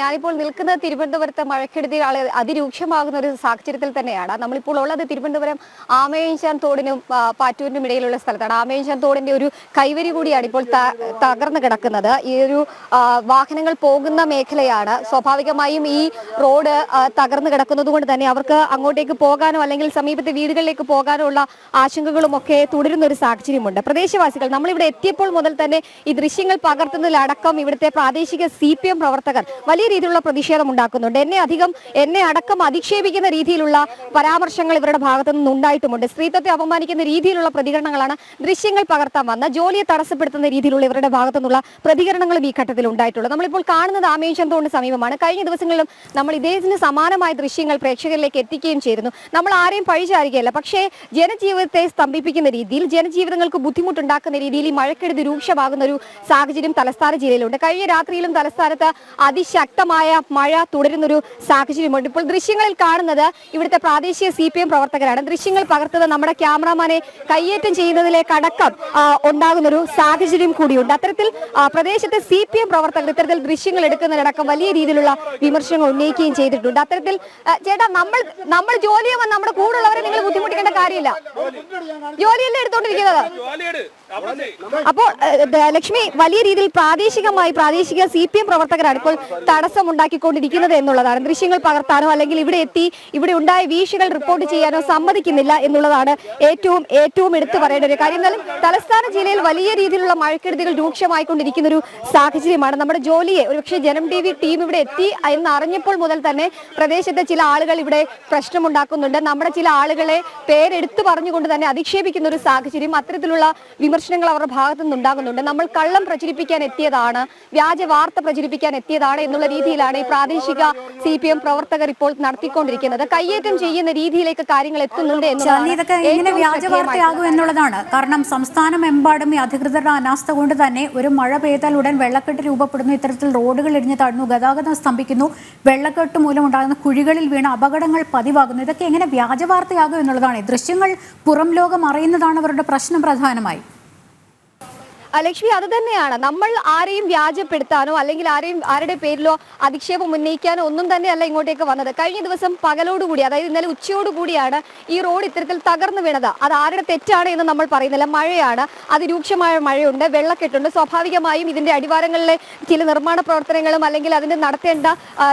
ഞാനിപ്പോൾ നിൽക്കുന്നത് തിരുവനന്തപുരത്ത് മഴക്കെടുതി അതിരൂക്ഷമാകുന്ന ഒരു സാഹചര്യത്തിൽ തന്നെയാണ്. നമ്മളിപ്പോൾ ഉള്ളത് തിരുവനന്തപുരം ആമയഞ്ചാൻ തോടിനും പാറ്റൂരിനും ഇടയിലുള്ള സ്ഥലത്താണ്. ആമയഞ്ചാൻ തോടിന്റെ ഒരു കൈവരി കൂടിയാണ് ഇപ്പോൾ തകർന്നു കിടക്കുന്നത്. ഈ ഒരു വാഹനങ്ങൾ പോകുന്ന മേഖലയാണ്. സ്വാഭാവികമായും ഈ റോഡ് തകർന്നു കിടക്കുന്നത് കൊണ്ട് തന്നെ അവർക്ക് അങ്ങോട്ടേക്ക് പോകാനോ അല്ലെങ്കിൽ സമീപത്തെ വീടുകളിലേക്ക് പോകാനോ ഉള്ള ആശങ്കകളും ഒക്കെ തുടരുന്ന ഒരു സാഹചര്യമുണ്ട്. പ്രദേശവാസികൾ നമ്മളിവിടെ എത്തിയപ്പോൾ മുതൽ തന്നെ ഈ ദൃശ്യങ്ങൾ പകർത്തുന്നതിലടക്കം ഇവിടുത്തെ പ്രാദേശിക സി പ്രവർത്തകർ വലിയ രീതിയിലുള്ള പ്രതിഷേധം ഉണ്ടാക്കുന്നുണ്ട്. എന്നെ അധികം എന്നെ അടക്കം അധിക്ഷേപിക്കുന്ന രീതിയിലുള്ള പരാമർശങ്ങൾ ഇവരുടെ ഭാഗത്തു നിന്ന് ഉണ്ടായിട്ടുമുണ്ട്. സ്ത്രീത്വത്തെ അപമാനിക്കുന്ന രീതിയിലുള്ള പ്രതികരണങ്ങളാണ് ദൃശ്യങ്ങൾ പകർത്താൻ വന്ന ജോലിയെ തടസ്സപ്പെടുത്തുന്ന രീതിയിലുള്ള ഇവരുടെ ഭാഗത്തു നിന്നുള്ള പ്രതികരണങ്ങളും ഈ ഘട്ടത്തിൽ ഉണ്ടായിട്ടുള്ളത്. നമ്മളിപ്പോൾ കാണുന്നത് ആമേശം തോണിന് സമീപമാണ്. കഴിഞ്ഞ ദിവസങ്ങളിലും നമ്മൾ ഇതേതിന് സമാനമായ ദൃശ്യങ്ങൾ പ്രേക്ഷകരിലേക്ക് എത്തിക്കുകയും ചെയ്തിരുന്നു. നമ്മൾ ആരെയും പഴിചാരുകയല്ല പക്ഷേ ജനജീവിതത്തെ സ്തംഭിപ്പിക്കുന്ന രീതിയിൽ ജനജീവിതങ്ങൾക്ക് ബുദ്ധിമുട്ടുണ്ടാക്കുന്ന രീതിയിൽ ഈ മഴക്കെടുതി രൂക്ഷമാകുന്ന ഒരു സാഹചര്യം തലസ്ഥാന ജില്ലയിലുണ്ട്. കഴിഞ്ഞ രാത്രിയിലും തലസ്ഥാനത്ത് അതിശക്തമായ മഴ തുടരുന്നൊരു സാഹചര്യമുണ്ട്. ഇപ്പോൾ ദൃശ്യങ്ങളിൽ കാണുന്നത് ഇവിടുത്തെ പ്രാദേശിക സി പി എം പ്രവർത്തകരാണ്. ദൃശ്യങ്ങൾ പകർത്തത് നമ്മുടെ ക്യാമറാമാനെ കയ്യേറ്റം ഉണ്ടാകുന്ന ഉണ്ടാകുന്നൊരു സാഹചര്യം കൂടിയുണ്ട്. അത്തരത്തിൽ പ്രദേശത്തെ സി പി എം പ്രവർത്തകർ ഇത്തരത്തിൽ ദൃശ്യങ്ങൾ എടുക്കുന്നതിനടക്കം വലിയ രീതിയിലുള്ള വിമർശനങ്ങൾ ഉന്നയിക്കുകയും ചെയ്തിട്ടുണ്ട്. അത്തരത്തിൽ ചേട്ടാ നമ്മൾ നമ്മൾ ജോലി ചെയ്യുമ്പോൾ നമ്മുടെ കൂടെയുള്ളവരെ നിങ്ങൾ ബുദ്ധിമുട്ടിക്കേണ്ട കാര്യമില്ല. ജോലിയല്ലേ എടുത്തോണ്ടിരിക്കുന്നത്? അപ്പോൾ ലക്ഷ്മി വലിയ രീതിയിൽ പ്രാദേശികമായി പ്രാദേശിക സി പി എം പ്രവർത്തകരാണ് ഇപ്പോൾ തടസ്സം ഉണ്ടാക്കിക്കൊണ്ടിരിക്കുന്നത് എന്നുള്ളതാണ്. ദൃശ്യങ്ങൾ പകർത്താനോ അല്ലെങ്കിൽ ഇവിടെ എത്തി ഇവിടെ ഉണ്ടായ വീഴ്ചകൾ റിപ്പോർട്ട് ചെയ്യാനോ സമ്മതിക്കുന്നില്ല എന്നുള്ളതാണ് ഏറ്റവും ഏറ്റവും എടുത്തു പറയേണ്ട ഒരു കാര്യം. തലസ്ഥാന ജില്ലയിൽ വലിയ രീതിയിലുള്ള മഴക്കെടുതികൾ രൂക്ഷമായിക്കൊണ്ടിരിക്കുന്ന ഒരു സാഹചര്യമാണ്. നമ്മുടെ ജോലിയെ ഒരുപക്ഷെ ജനം ടി വി ടീം ഇവിടെ എത്തി എന്ന് അറിഞ്ഞപ്പോൾ മുതൽ തന്നെ പ്രദേശത്തെ ചില ആളുകൾ ഇവിടെ പ്രശ്നമുണ്ടാക്കുന്നുണ്ട്. നമ്മുടെ ചില ആളുകളെ പേരെടുത്തു പറഞ്ഞുകൊണ്ട് തന്നെ അധിക്ഷേപിക്കുന്ന ഒരു സാഹചര്യം അത്തരത്തിലുള്ള വിമർശനങ്ങൾ അവരുടെ ഭാഗത്തു നിന്നുണ്ടാകുന്നുണ്ട്. നമ്മൾ കള്ളം പ്രചരിപ്പിക്കാൻ എത്തിയതാണ് വ്യാജ വാർത്ത പ്രചരിപ്പിക്കാൻ എത്തിയതാണ് എന്നുള്ള രീതിയിലാണ് ഈ പ്രാദേശിക സി പി എം പ്രവർത്തകർ ഇപ്പോൾ നടത്തിക്കൊണ്ടിരിക്കുന്നത്. കയ്യേറ്റം ചെയ്യുന്ന രീതിയിലേക്ക് കാര്യങ്ങൾ എത്തുന്നുണ്ട് ഏറ്റവും വ്യാജ വാർത്തയാകും എന്നുള്ളതാണ്. കാരണം സംസ്ഥാനമെമ്പാടും ഈ അധികൃതരുടെ അനാസ്ഥ കൊണ്ട് തന്നെ ഒരു മഴ പെയ്താൽ ഉടൻ വെള്ളക്കെട്ട് രൂപപ്പെടുന്നു. ഇത്തരത്തിൽ റോഡുകൾ ഇടിഞ്ഞു താഴ്ന്നു ഗതാഗതം സ്തംഭിക്കുന്നു. വെള്ളക്കെട്ട് മൂലം ഉണ്ടാകുന്ന കുഴികളിൽ വീണ അപകടങ്ങൾ പതിവാകുന്നു. ഇതൊക്കെ എങ്ങനെ വ്യാജ വാർത്തയാകും എന്നുള്ളതാണ്. ദൃശ്യങ്ങൾ പുറം ലോകം അറിയുന്നതാണ് അവരുടെ പ്രശ്നം പ്രധാനമായി. ലക്ഷ്മി അത് തന്നെയാണ്. നമ്മൾ ആരെയും വ്യാജപ്പെടുത്താനോ അല്ലെങ്കിൽ ആരെയും ആരുടെ പേരിലോ അധിക്ഷേപം ഉന്നയിക്കാനോ ഒന്നും തന്നെയല്ല ഇങ്ങോട്ടേക്ക് വന്നത്. കഴിഞ്ഞ ദിവസം പകലോടുകൂടി അതായത് ഇന്നലെ ഉച്ചയോടുകൂടിയാണ് ഈ റോഡ് ഇത്തരത്തിൽ തകർന്നു വീണത്. അത് ആരുടെ തെറ്റാണ് എന്ന് നമ്മൾ പറയുന്നില്ല. മഴയാണ്. അതിരൂക്ഷമായ മഴയുണ്ട്. വെള്ളക്കെട്ടുണ്ട്. സ്വാഭാവികമായും ഇതിന്റെ അടിവാരങ്ങളിലെ ചില നിർമ്മാണ പ്രവർത്തനങ്ങളും അല്ലെങ്കിൽ അതിന്റെ നടത്തേണ്ട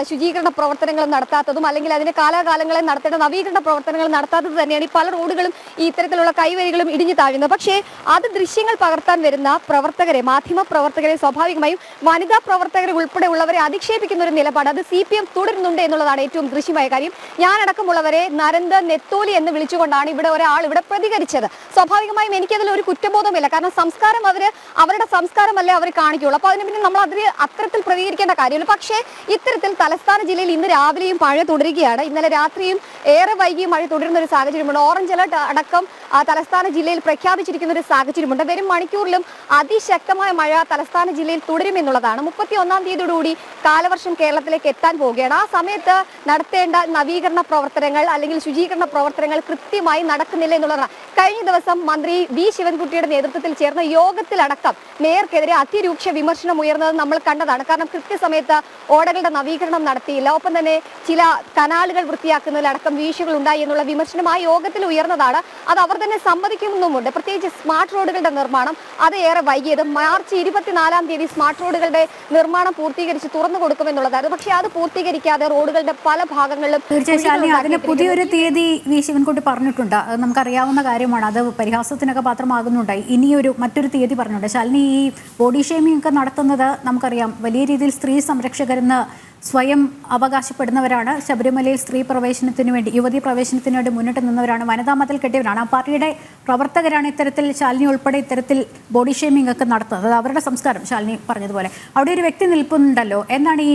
ശുചീകരണ പ്രവർത്തനങ്ങളും നടത്താത്തതും അല്ലെങ്കിൽ അതിന്റെ കാലാകാലങ്ങളെ നടത്തേണ്ട നവീകരണ പ്രവർത്തനങ്ങൾ നടത്താത്തത് തന്നെയാണ് ഈ പല റോഡുകളും ഈ ഇത്തരത്തിലുള്ള കൈവരികളും ഇടിഞ്ഞു താഴുന്നത്. പക്ഷേ അത് ദൃശ്യങ്ങൾ പകർത്താൻ വരുന്ന പ്രവർത്തകരെ മാധ്യമ പ്രവർത്തകരെ സ്വാഭാവികമായും വനിതാ പ്രവർത്തകരെ ഉൾപ്പെടെ ഉള്ളവരെ അധിക്ഷേപിക്കുന്ന ഒരു നിലപാട് അത് സി പി എം തുടരുന്നുണ്ട് എന്നുള്ളതാണ് ഏറ്റവും ദൃശ്യമായ കാര്യം. ഞാനടക്കമുള്ളവരെ നരന്ദ നെത്തോലി എന്ന് വിളിച്ചുകൊണ്ടാണ് ഇവിടെ ഒരാൾ ഇവിടെ പ്രതികരിച്ചത്. സ്വാഭാവികമായും എനിക്കതിൽ ഒരു കുറ്റബോധമില്ല. കാരണം സംസ്കാരം അവർ അവരുടെ സംസ്കാരമല്ലേ അവർ കാണിക്കുള്ളൂ അപ്പൊ അതിന് പിന്നെ നമ്മൾ അതിന് അത്തരത്തിൽ പ്രതികരിക്കേണ്ട കാര്യമില്ല. പക്ഷേ ഇത്തരത്തിൽ തലസ്ഥാന ജില്ലയിൽ ഇന്ന് രാവിലെയും മഴ തുടരുകയാണ്. ഇന്നലെ രാത്രിയും ഏറെ വൈകിയും മഴ തുടരുന്ന ഒരു സാഹചര്യമുണ്ട്. ഓറഞ്ച് അലർട്ട് അടക്കം തലസ്ഥാന ജില്ലയിൽ പ്രഖ്യാപിച്ചിരിക്കുന്ന ഒരു സാഹചര്യമുണ്ട്. വരും മണിക്കൂറിലും അതിശക്തമായ മഴ തലസ്ഥാന ജില്ലയിൽ തുടരുമെന്നുള്ളതാണ്. മുപ്പത്തി ഒന്നാം തീയതിയോടുകൂടി കാലവർഷം കേരളത്തിലേക്ക് എത്താൻ പോവുകയാണ്. ആ സമയത്ത് നടത്തേണ്ട നവീകരണ പ്രവർത്തനങ്ങൾ അല്ലെങ്കിൽ ശുചീകരണ പ്രവർത്തനങ്ങൾ കൃത്യമായി നടക്കുന്നില്ല എന്നുള്ളതാണ്. കഴിഞ്ഞ ദിവസം മന്ത്രി വി. ശിവൻകുട്ടിയുടെ നേതൃത്വത്തിൽ ചേർന്ന യോഗത്തിലടക്കം മേയർക്കെതിരെ അതിരൂക്ഷ വിമർശനം ഉയർന്നത് നമ്മൾ കണ്ടതാണ്. കാരണം കൃത്യസമയത്ത് ഓടകളുടെ നവീകരണം നടത്തിയില്ല. ഒപ്പം തന്നെ ചില കനാലുകൾ വൃത്തിയാക്കുന്നതിലടക്കം വീഴ്ചകൾ ഉണ്ടായി എന്നുള്ള വിമർശനം ആ യോഗത്തിൽ ഉയർന്നതാണ്. അത് അവർ തന്നെ സമ്മതിക്കുന്നുമുണ്ട്. പ്രത്യേകിച്ച് സ്മാർട്ട് റോഡുകളുടെ നിർമ്മാണം അത് ഏറെ വൈകിയത് മാർച്ച് ഇരുപത്തിനാലാം തീയതി സ്മാർട്ട് റോഡുകളുടെ നിർമ്മാണം പൂർത്തീകരിച്ച് തുറന്നു കൊടുക്കുമെന്നുള്ളതായിരുന്നു. പക്ഷേ അത് പൂർത്തീകരിക്കാതെ റോഡുകളുടെ പല ഭാഗങ്ങളിലും തീർച്ചയായും അതിന് പുതിയൊരു തീയതി വി. ശിവൻകുട്ടി പറഞ്ഞിട്ടുണ്ട്. അത് നമുക്കറിയാവുന്ന കാര്യമാണ്. അത് പരിഹാസത്തിനൊക്കെ പാത്രമാകുന്നുണ്ടായി ഇനിയൊരു മറ്റൊരു തീയതി പറഞ്ഞിട്ടുണ്ട്. ശാലിനി ഈ ബോഡി ഷേമിംഗ് ഒക്കെ നടത്തുന്നത് നമുക്കറിയാം. വലിയ രീതിയിൽ സ്ത്രീ സംരക്ഷകരെന്ന് സ്വയം അവകാശപ്പെടുന്നവരാണ്. ശബരിമലയിൽ സ്ത്രീ പ്രവേശനത്തിന് വേണ്ടി യുവതി പ്രവേശനത്തിന് വേണ്ടി മുന്നിട്ട് നിന്നവരാണ്. വനിതാ മതിൽ കെട്ടിയവരാണ്. ആ പാർട്ടിയുടെ പ്രവർത്തകരാണ് ഇത്തരത്തിൽ ശാലിനി ഉൾപ്പെടെ ഇത്തരത്തിൽ ബോഡി ഷേമിംഗ് ഒക്കെ നടത്തുന്നത്. അത് അവരുടെ സംസ്കാരം ശാലിനി പറഞ്ഞതുപോലെ. അവിടെ ഒരു വ്യക്തി നിൽപ്പുന്നുണ്ടല്ലോ എന്നാണ് ഈ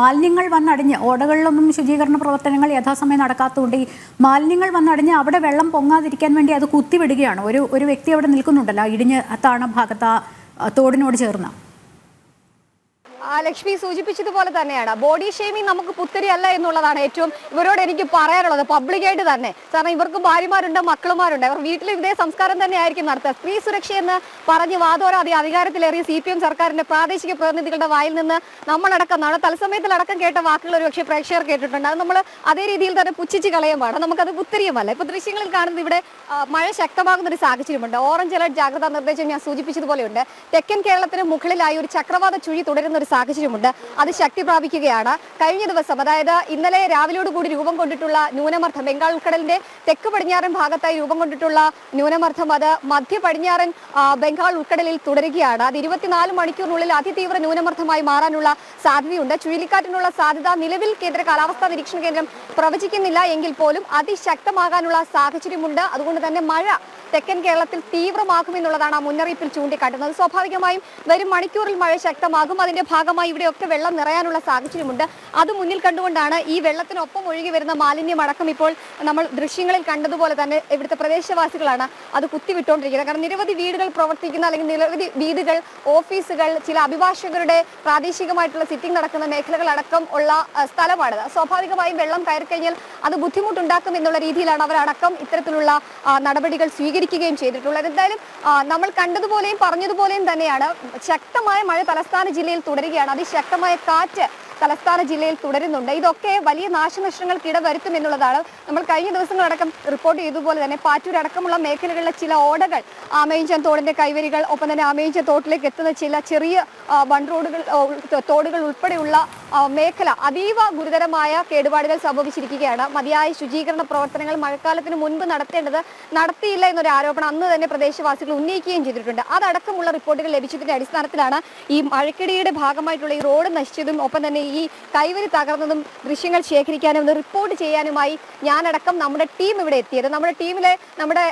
മാലിന്യങ്ങൾ വന്നടിഞ്ഞ് ഓടകളിലൊന്നും ശുചീകരണ പ്രവർത്തനങ്ങൾ യഥാസമയം നടക്കാത്തതുകൊണ്ട് ഈ മാലിന്യങ്ങൾ വന്നടിഞ്ഞ് അവിടെ വെള്ളം പൊങ്ങാതിരിക്കാൻ വേണ്ടി അത് കുത്തിവിടുകയാണ്. ഒരു ഒരു വ്യക്തി അവിടെ നിൽക്കുന്നുണ്ടല്ലോ ഇടിഞ്ഞ് താണ ഭാഗത്ത് തോടിനോട് ചേർന്ന്. ലക്ഷ്മി സൂചിപ്പിച്ചതുപോലെ തന്നെയാണ്. ബോഡി ഷെയ്മിങ് നമുക്ക് പുത്തരി അല്ല എന്നുള്ളതാണ് ഏറ്റവും ഇവരോട് എനിക്ക് പറയാനുള്ളത് പബ്ലിക്കായിട്ട് തന്നെ. കാരണം ഇവർക്ക് ഭാര്യമാരുണ്ട് മക്കളുമാരുണ്ട്. അവർ വീട്ടിലും ഇതേ സംസ്കാരം തന്നെ ആയിരിക്കും നടത്തുക. സ്ത്രീ സുരക്ഷ എന്ന് പറഞ്ഞ് വാദോരാതി അധികാരത്തിലേറിയ സി പി എം സർക്കാരിന്റെ പ്രാദേശിക പ്രതിനിധികളുടെ വായിൽ നിന്ന് നമ്മളടക്കം നാളെ തത്സമയത്തിലടക്കം കേട്ട വാക്കുകൾ ഒരു പക്ഷേ പ്രേക്ഷകർ കേട്ടിട്ടുണ്ട്. അത് നമ്മൾ അതേ രീതിയിൽ തന്നെ പുച്ഛിച്ച് കളയുമാണ് നമുക്കത് പുത്തരിയുമല്ല. ഇപ്പൊ ദൃശ്യങ്ങളിൽ കാണുന്നത് ഇവിടെ മഴ ശക്തമാകുന്ന ഒരു സാഹചര്യമുണ്ട്. ഓറഞ്ച് അലർട്ട് ജാഗ്രതാ നിർദ്ദേശം ഞാൻ സൂചിപ്പിച്ചതുപോലെയുണ്ട്. തെക്കൻ കേരളത്തിന് മുകളിലായി ഒരു ചക്രവാത ചുഴി തുടരുന്ന ഒരു സാഹചര്യമുണ്ട്. അത് ശക്തി പ്രാപിക്കുകയാണ് കഴിഞ്ഞ ദിവസം അതായത് ഇന്നലെ രാവിലെയോടുകൂടി രൂപം കൊണ്ടിട്ടുള്ള ന്യൂനമർദ്ദം ബംഗാൾ ഉൾക്കടലിന്റെ തെക്ക് പടിഞ്ഞാറൻ ഭാഗത്തായി രൂപം കൊണ്ടിട്ടുള്ള ന്യൂനമർദ്ദം അത് മധ്യ പടിഞ്ഞാറൻ ബംഗാൾ ഉൾക്കടലിൽ തുടരുകയാണ്. അത് ഇരുപത്തിനാല് മണിക്കൂറിനുള്ളിൽ അതിതീവ്ര ന്യൂനമർദ്ദമായി മാറാനുള്ള സാധ്യതയുണ്ട്. ചുഴലിക്കാറ്റിനുള്ള സാധ്യത നിലവിൽ കേന്ദ്ര കാലാവസ്ഥാ നിരീക്ഷണ കേന്ദ്രം പ്രവചിക്കുന്നില്ല. എങ്കിൽ പോലും അതിശക്തമാകാനുള്ള സാഹചര്യമുണ്ട്. അതുകൊണ്ട് തന്നെ മഴ തെക്കൻ കേരളത്തിൽ തീവ്രമാകുമെന്നുള്ളതാണ് ആ മുന്നറിയിപ്പിൽ ചൂണ്ടിക്കാട്ടുന്നത്. സ്വാഭാവികമായും വരും മണിക്കൂറിൽ മഴ ശക്തമാകും. അതിന്റെ ഭാഗമായി ഇവിടെയൊക്കെ വെള്ളം നിറയാനുള്ള സാഹചര്യമുണ്ട്. അത് മുന്നിൽ കണ്ടുകൊണ്ടാണ് ഈ വെള്ളത്തിനൊപ്പം ഒഴുകി വരുന്ന മാലിന്യമടക്കം ഇപ്പോൾ നമ്മൾ ദൃശ്യങ്ങളിൽ കണ്ടതുപോലെ തന്നെ ഇവിടുത്തെ പ്രദേശവാസികളാണ് അത് കുത്തിവിട്ടുകൊണ്ടിരിക്കുന്നത് കാരണം നിരവധി വീടുകൾ പ്രവർത്തിക്കുന്ന അല്ലെങ്കിൽ നിരവധി വീടുകൾ ഓഫീസുകൾ ചില അഭിഭാഷകരുടെ പ്രാദേശികമായിട്ടുള്ള സിറ്റിംഗ് നടക്കുന്ന മേഖലകൾ അടക്കം ഉള്ള സ്ഥലമാണ് സ്വാഭാവികമായും വെള്ളം കയറി കഴിഞ്ഞാൽ അത് ബുദ്ധിമുട്ടുണ്ടാക്കും എന്നുള്ള രീതിയിലാണ് അവരടക്കം ഇത്തരത്തിലുള്ള നടപടികൾ നടപടികൾ സ്വീകരിക്കുകയും ചെയ്തിട്ടുള്ളത് എന്തായാലും നമ്മൾ കണ്ടതുപോലെയും പറഞ്ഞതുപോലെയും തന്നെയാണ്. ശക്തമായ മഴ തലസ്ഥാന ജില്ലയിൽ തുടരുകയാണ്. അതിശക്തമായ കാറ്റ് തലസ്ഥാന ജില്ലയിൽ തുടരുന്നുണ്ട്. ഇതൊക്കെ വലിയ നാശനഷ്ടങ്ങൾക്ക് ഇടവരുത്തും എന്നുള്ളതാണ് നമ്മൾ കഴിഞ്ഞ ദിവസങ്ങളടക്കം റിപ്പോർട്ട് ചെയ്തതുപോലെ തന്നെ പാറ്റൂർ അടക്കമുള്ള മേഖലകളിലെ ചില ഓടകൾ ആമയിഞ്ചൻ തോടിന്റെ കൈവരികൾ ഒപ്പം തന്നെ ആമയിഞ്ചൻ തോട്ടിലേക്ക് എത്തുന്ന ചില ചെറിയ വൺ റോഡുകൾ തോടുകൾ ഉൾപ്പെടെയുള്ള മേഖല അതീവ ഗുരുതരമായ കേടുപാടുകൾ സംഭവിച്ചിരിക്കുകയാണ്. മതിയായ ശുചീകരണ പ്രവർത്തനങ്ങൾ മഴക്കാലത്തിന് മുൻപ് നടത്തേണ്ടത് നടത്തിയില്ല എന്നൊരു ആരോപണം അന്ന് തന്നെ പ്രദേശവാസികൾ ഉന്നയിക്കുകയും ചെയ്തിട്ടുണ്ട്. അതടക്കമുള്ള റിപ്പോർട്ടുകൾ ലഭിച്ചതിന്റെ അടിസ്ഥാനത്തിലാണ് ഈ മഴക്കിടിയുടെ ഭാഗമായിട്ടുള്ള ഈ റോഡ് നശിച്ചതും ഒപ്പം തന്നെ ഈ കൈവരി തകർന്നതും ദൃശ്യങ്ങൾ ശേഖരിക്കാനും റിപ്പോർട്ട് ചെയ്യാനുമായി ഞാനടക്കം നമ്മുടെ ടീം ഇവിടെ എത്തിയത്. നമ്മുടെ ടീമിലെ നമ്മുടെ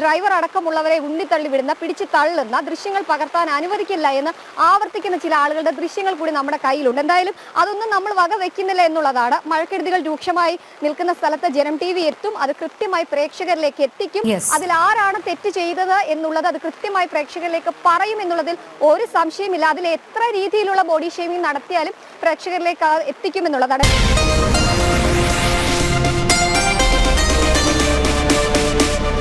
ഡ്രൈവർ അടക്കമുള്ളവരെ ഉണ്ണിത്തള്ളി വിടുന്ന പിടിച്ച് തള്ളുന്ന ദൃശ്യങ്ങൾ പകർത്താൻ അനുവദിക്കില്ല എന്ന് ആവർത്തിക്കുന്ന ചില ആളുകളുടെ ദൃശ്യങ്ങൾ കൂടി നമ്മുടെ കയ്യിലുണ്ട്. എന്തായാലും അതൊന്നും നമ്മൾ വക വെക്കുന്നില്ല എന്നുള്ളതാണ്. മഴക്കെടുതികൾ രൂക്ഷമായി നിൽക്കുന്ന സ്ഥലത്ത് ജനം ടി വി എത്തും. അത് കൃത്യമായി പ്രേക്ഷകരിലേക്ക് എത്തിക്കും. അതിൽ ആരാണ് തെറ്റ് ചെയ്തത് എന്നുള്ളത് അത് കൃത്യമായി പ്രേക്ഷകരിലേക്ക് പറയും എന്നുള്ളതിൽ ഒരു സംശയമില്ല. അതിൽ എത്ര രീതിയിലുള്ള ബോഡി ഷേമിംഗ് നടത്തിയാലും പ്രേക്ഷകരിലേക്ക് എത്തിക്കും എന്നുള്ളതാണ്.